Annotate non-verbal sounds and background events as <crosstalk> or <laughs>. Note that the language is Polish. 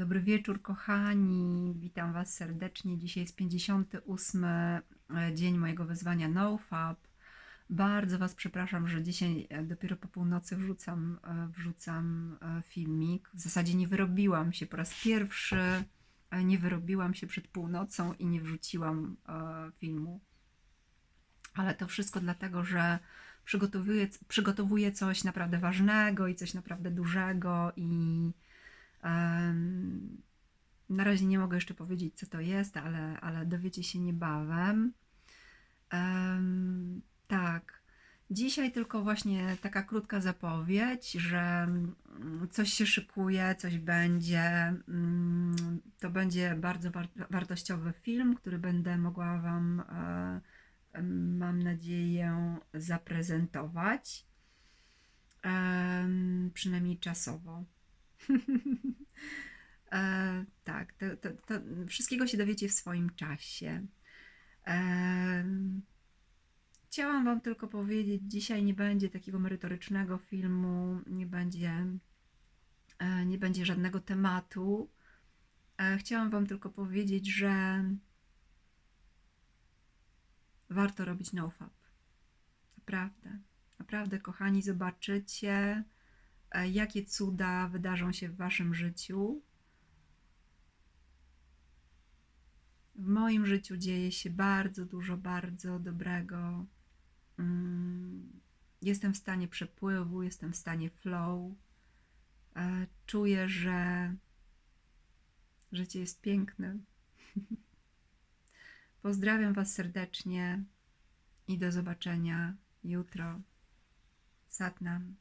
Dobry wieczór, kochani. Witam Was serdecznie. Dzisiaj jest 58 e, dzień mojego wyzwania NoFap. Bardzo Was przepraszam, że dzisiaj e, dopiero po północy wrzucam, e, wrzucam filmik. W zasadzie nie wyrobiłam się po raz pierwszy. Nie wyrobiłam się przed północą i nie wrzuciłam filmu. Ale to wszystko dlatego, że przygotowuję, przygotowuję coś naprawdę ważnego i coś naprawdę dużego i Na razie nie mogę jeszcze powiedzieć, co to jest, ale, ale dowiecie się niebawem. Em, tak. Dzisiaj tylko właśnie taka krótka zapowiedź, że mm, coś się szykuje, coś będzie. Mm, To będzie bardzo war- wartościowy film, który będę mogła Wam, e, mam nadzieję, zaprezentować. Przynajmniej czasowo. <laughs> E, tak, to, to, to wszystkiego się dowiecie w swoim czasie. Em, chciałam Wam tylko powiedzieć, dzisiaj nie będzie takiego merytorycznego filmu, nie będzie, e, nie będzie żadnego tematu. E, chciałam Wam tylko powiedzieć, że warto robić nofap. Naprawdę, naprawdę, kochani, zobaczycie e, jakie cuda wydarzą się w Waszym życiu. W moim życiu dzieje się bardzo dużo, bardzo dobrego. Mm, Jestem w stanie przepływu, jestem w stanie flow. E, Czuję, że życie jest piękne. <laughs> Pozdrawiam Was serdecznie i do zobaczenia jutro. Satnam.